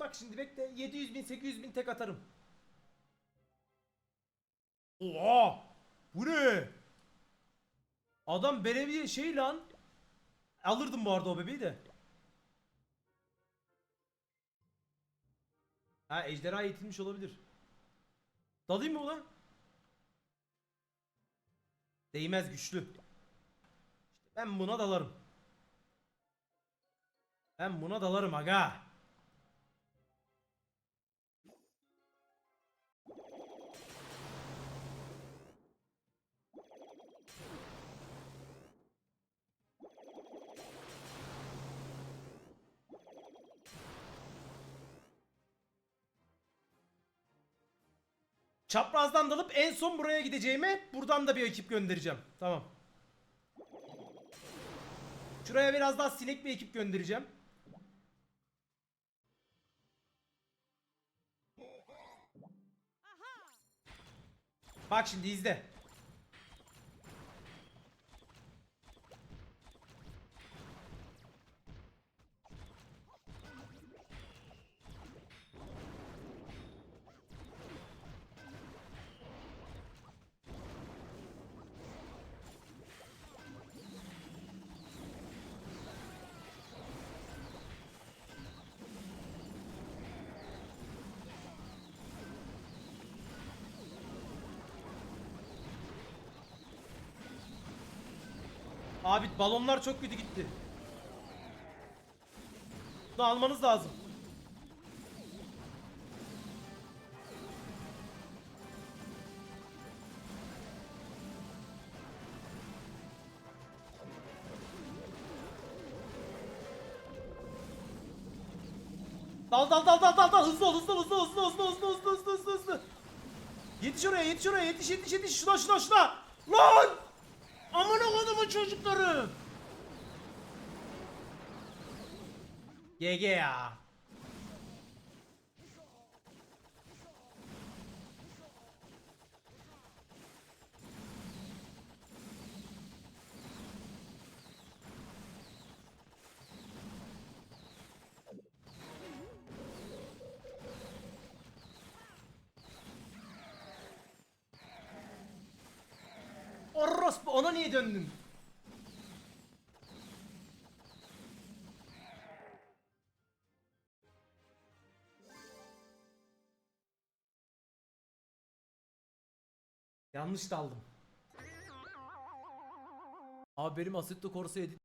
bak şimdi bekle 700 bin 800 bin tek atarım. Oha! Bu ne? Adam belediye şey lan. Alırdım bu arada o bebeği de. Ha ejderha eğitilmiş olabilir. Dalayım mı buna? Değmez güçlü. İşte ben buna dalarım. Ben buna dalarım aga. Çaprazdan dalıp en son buraya gideceğime buradan da bir ekip göndereceğim. Tamam. Şuraya biraz daha sinek bir ekip göndereceğim. Bak şimdi izle. Abi balonlar çok kötü gitti. Bunu almanız lazım. Dal dal dal dal dal dal. Hızlı ol hızlı ol hızlı ol hızlı ol, hızlı ol, hızlı ol, hızlı hızlı hızlı hızlı Yetiş oraya yetiş oraya yetiş yetiş yetiş. Şuna şuna şuna. Lan Amına kodumun çocukları. GG ya Orospu ona niye döndün? Yanlış daldım. Abi benim Assetto Corsa edit